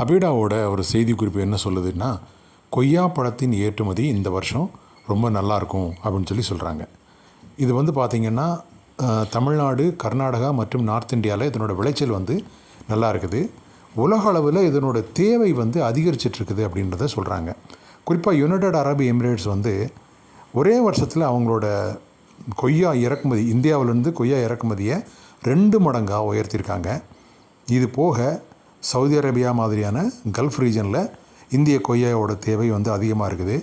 அபிடாவோட ஒரு செய்திக்குறிப்பு என்ன சொல்லுதுன்னா கொய்யா பழத்தின் ஏற்றுமதி இந்த வருஷம் ரொம்ப நல்லாயிருக்கும் அப்படின்னு சொல்லி சொல்கிறாங்க இது வந்து பார்த்திங்கன்னா தமிழ்நாடு கர்நாடகா மற்றும் நார்த் இந்தியாவில் இதனோட விளைச்சல் வந்து நல்லா இருக்குது உலக அளவில் இதனோட தேவை வந்து அதிகரிச்சிட்ருக்குது அப்படின்றத சொல்கிறாங்க குறிப்பாக யுனைடட் அரபு எமிரேட்ஸ் வந்து ஒரே வருஷத்தில் அவங்களோட கொய்யா இறக்குமதி இந்தியாவிலேருந்து கொய்யா இறக்குமதியை ரெண்டு மடங்காக உயர்த்தியிருக்காங்க. இது போக சவுதி அரேபியா மாதிரியான கல்ஃப் ரீஜனில் இந்திய கொய்யாவோட தேவை வந்து அதிகமாக இருக்குது.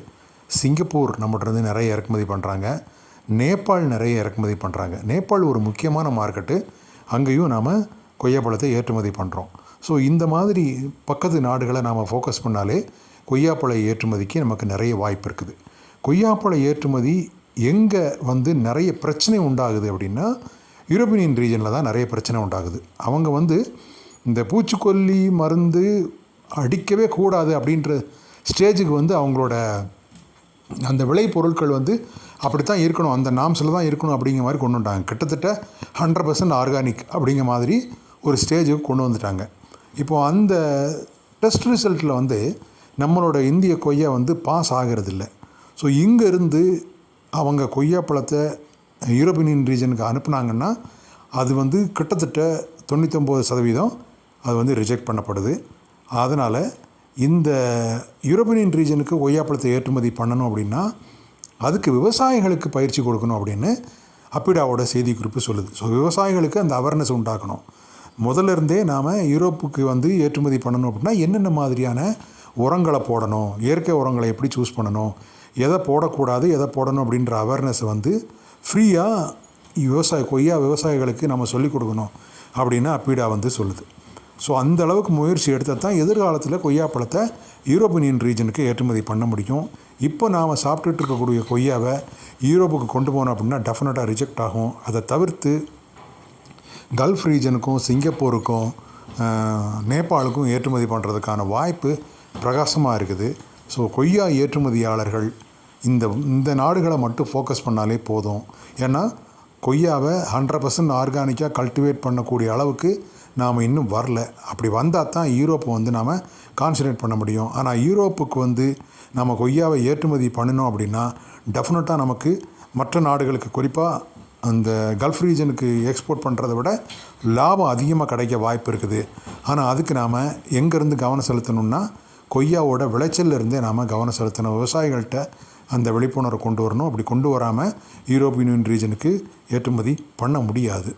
சிங்கப்பூர் நம்மகிட்டருந்து நிறைய இறக்குமதி பண்ணுறாங்க நேபாள் நிறைய இறக்குமதி பண்ணுறாங்க நேபாள் ஒரு முக்கியமான மார்க்கெட்டு அங்கேயும் நாம் கொய்யாப்பழத்தை ஏற்றுமதி பண்ணுறோம் ஸோ இந்த மாதிரி பக்கத்து நாடுகளை நாம் ஃபோக்கஸ் பண்ணாலே கொய்யாப்பழ ஏற்றுமதிக்கு நமக்கு நிறைய வாய்ப்பு இருக்குது. கொய்யாப்பழ ஏற்றுமதி எங்கே வந்து நிறைய பிரச்சனை உண்டாகுது அப்படின்னா யூரோப்பியன் ரீஜனில் தான் நிறைய பிரச்சனை உண்டாகுது. அவங்க வந்து இந்த பூச்சிக்கொல்லி மருந்து அடிக்கவே கூடாது அப்படின்ற ஸ்டேஜுக்கு வந்து அவங்களோட அந்த விளைபொருட்கள் வந்து அப்படித்தான் இருக்கணும். அந்த நாம்ஸில் தான் இருக்கணும் அப்படிங்கிற மாதிரி கொண்டு வந்துட்டாங்க. கிட்டத்தட்ட ஹண்ட்ரட் பர்சன்ட் ஆர்கானிக் அப்படிங்கிற மாதிரி ஒரு ஸ்டேஜுக்கு கொண்டு வந்துட்டாங்க. இப்போ அந்த டெஸ்ட் ரிசல்ட்டில் வந்து நம்மளோட இந்திய கொய்யா வந்து பாஸ் ஆகிறதில்ல. ஸோ இங்கேருந்து அவங்க கொய்யா பழத்தை யூரோப்பியன் ரீஜனுக்கு அனுப்புனாங்கன்னா அது வந்து கிட்டத்தட்ட தொண்ணூத்தொம்பது சதவீதம் அது வந்து ரிஜெக்ட் பண்ணப்படுது. அதனால் இந்த யூரோப்பியன் ரீஜனுக்கு கொய்யாப்பழத்தை ஏற்றுமதி பண்ணணும் அப்படின்னா அதுக்கு விவசாயிகளுக்கு பயிற்சி கொடுக்கணும் அப்படின்னு அப்பிடாவோட செய்திக்குறிப்பு சொல்லுது. ஸோ விவசாயிகளுக்கு அந்த அவேர்னஸ் உண்டாக்கணும். முதல்ல இருந்தே நாம் யூரோப்புக்கு வந்து ஏற்றுமதி பண்ணணும் அப்படின்னா என்னென்ன மாதிரியான உரங்களை போடணும் இயற்கை உரங்களை எப்படி சூஸ் பண்ணணும் எதை போடக்கூடாது எதை போடணும் அப்படின்ற அவேர்னஸ் வந்து ஃப்ரீயாக விவசாய கொய்யா விவசாயிகளுக்கு நம்ம சொல்லிக் கொடுக்கணும் அப்படின்னு அப்பீடா வந்து சொல்லுது. ஸோ அந்த அளவுக்கு முயற்சி எடுத்தால் தான் எதிர்காலத்தில் கொய்யாப்பழத்தை யூரோப்பியன் ரீஜனுக்கு ஏற்றுமதி பண்ண முடியும். இப்போ நாம் சாப்பிட்டுட்டு இருக்கக்கூடிய கொய்யாவை யூரோப்புக்கு கொண்டு போனோம் அப்படின்னா டெஃபினட்டாக ரிஜெக்ட் ஆகும். அதை தவிர்த்து கல்ஃப் ரீஜனுக்கும் சிங்கப்பூருக்கும் நேபாளுக்கும் ஏற்றுமதி பண்ணுறதுக்கான வாய்ப்பு பிரகாசமாக இருக்குது. ஸோ கொய்யா ஏற்றுமதியாளர்கள் இந்த இந்த நாடுகளை மட்டும் ஃபோக்கஸ் பண்ணாலே போதும். ஏன்னா கொய்யாவை ஹண்ட்ரட் பர்சன்ட் ஆர்கானிக்காக கல்டிவேட் பண்ணக்கூடிய அளவுக்கு நாம் இன்னும் வரல. அப்படி வந்தால் தான் யூரோப்பை வந்து நாம் கான்சன்ட்ரேட் பண்ண முடியும். ஆனால் யூரோப்புக்கு வந்து நம்ம கொய்யாவை ஏற்றுமதி பண்ணணும் அப்படின்னா டெஃபினட்டாக நமக்கு மற்ற நாடுகளுக்கு குறிப்பாக அந்த கல்ஃப் ரீஜனுக்கு எக்ஸ்போர்ட் பண்ணுறதை விட லாபம் அதிகமாக கிடைக்க வாய்ப்பு இருக்குது. ஆனால் அதுக்கு நாம் எங்கேருந்து கவனம் செலுத்தணும்னா கொய்யாவோட விளைச்சல்ல இருந்தே நாம் கவனம் செலுத்தணும். விவசாயிகள்கிட்ட அந்த விழிப்புணர்வை கொண்டு வரணும். அப்படி கொண்டு வராமல் யூரோப்பியன் யூனியன் ரீஜனுக்கு ஏற்றுமதி பண்ண முடியாது.